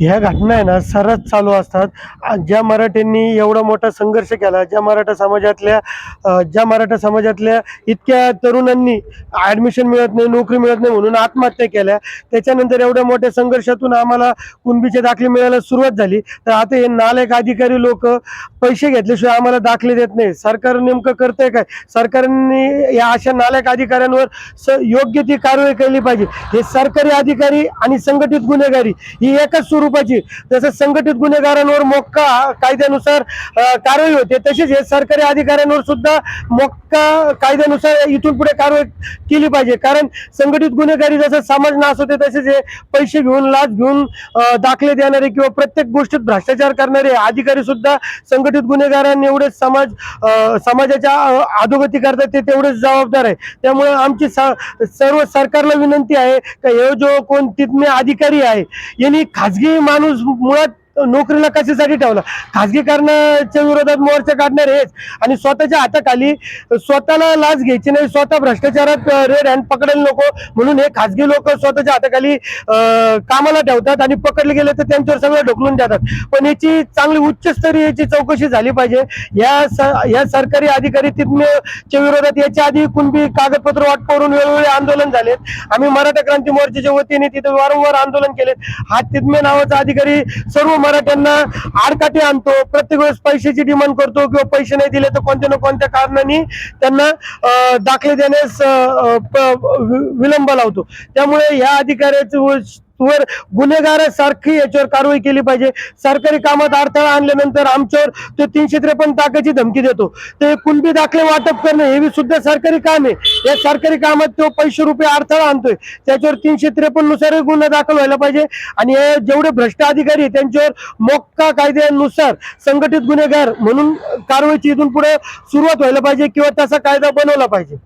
ह्या घटना आहे ना सरस चालू असतात. ज्या मराठ्यांनी एवढा मोठा संघर्ष केला ज्या मराठा समाजातल्या ज्या मराठा समाजातल्या इतक्या तरुणांनी ॲडमिशन मिळत नाही नोकरी मिळत नाही म्हणून आत्महत्या केल्या. त्याच्यानंतर एवढ्या मोठ्या संघर्षातून आम्हाला कुणबीचे दाखले मिळायला सुरुवात झाली. तर आता हे नालायक अधिकारी लोक पैसे घेतल्याशिवाय आम्हाला दाखले देत नाही. सरकार नेमकं करतंय काय? सरकारने या अशा नालायक अधिकाऱ्यांवर स योग्य ती कारवाई केली पाहिजे. हे सरकारी अधिकारी आणि संघटित गुन्हेगारी ही एकच स्वरूपाची. तसंच संघटित गुन्हेगारांवर मोक्का कायद्यानुसार कारवाई होते. तसेच हे सरकारी अधिकाऱ्यांवर सुद्धा मोक्का कायद्यानुसार इथून पुढे कारवाई केली पाहिजे. कारण संघटित गुन्हेगारी जसं समाज नाश होते तसेच हे पैसे घेऊन लाच घेऊन दाखले देणारे किंवा प्रत्येक गोष्टीत भ्रष्टाचार करणारे अधिकारी सुद्धा संघटित गुन्हेगारांनी एवढेच समाज समाजाच्या अधोगती करतात ते तेवढेच जबाबदार आहे. त्यामुळे आमची स- सर्व सरकारला विनंती आहे का हे जो कोण तिथले अधिकारी आहे यांनी खाजगी माणूस मुळात नोकरीला कशासाठी ठेवला? खाजगीकरणाच्या विरोधात मोर्चा काढणार हेच. आणि स्वतःच्या हाताखाली स्वतःला लाच घ्यायची नाही स्वतः भ्रष्टाचारात रेड हँड पकडायला नको. म्हणून हे खाजगी लोक स्वतःच्या हाताखाली कामाला ठेवतात आणि पकडले गेले तर त्यांच्यावर सगळं ढकलून देतात. पण याची चांगली उच्चस्तरीय याची चौकशी झाली पाहिजे. या या सरकारी अधिकारी तिथमेच्या विरोधात याच्या आधी कुणबी कागदपत्र वाट करून वेळोवेळी आंदोलन झालेत. आम्ही मराठा क्रांती मोर्चाच्या वतीने तिथे वारंवार आंदोलन केले हा तिथमे नावाचा अधिकारी सर्व मराठ्यांना आडकाठी आणतो. प्रत्येक वेळेस पैशाची डिमांड करतो किंवा पैसे नाही दिले तर कोणत्या ना कोणत्या कारणाने त्यांना दाखले देण्यास विलंब लावतो. त्यामुळे या अधिकाऱ्याचं वर गुन्हेगारासारखी याच्यावर कारवाई केली पाहिजे. सरकारी कामात अडथळा आणल्यानंतर आमच्यावर तो तीनशे त्रेपन्न ताकाची धमकी देतो. ते कुणबी दाखले वाटप करणं हे सुद्धा सरकारी काम आहे. या सरकारी कामात तो पैसे रुपये अडथळा आणतोय. त्याच्यावर तीनशे त्रेपन्ननुसारही गुन्हा दाखल व्हायला पाहिजे. आणि हे जेवढे भ्रष्ट अधिकारी आहे त्यांच्यावर मोक्का कायद्यानुसार संघटित गुन्हेगार म्हणून कारवाईची इथून पुढे सुरुवात व्हायला पाहिजे किंवा तसा कायदा बनवला पाहिजे.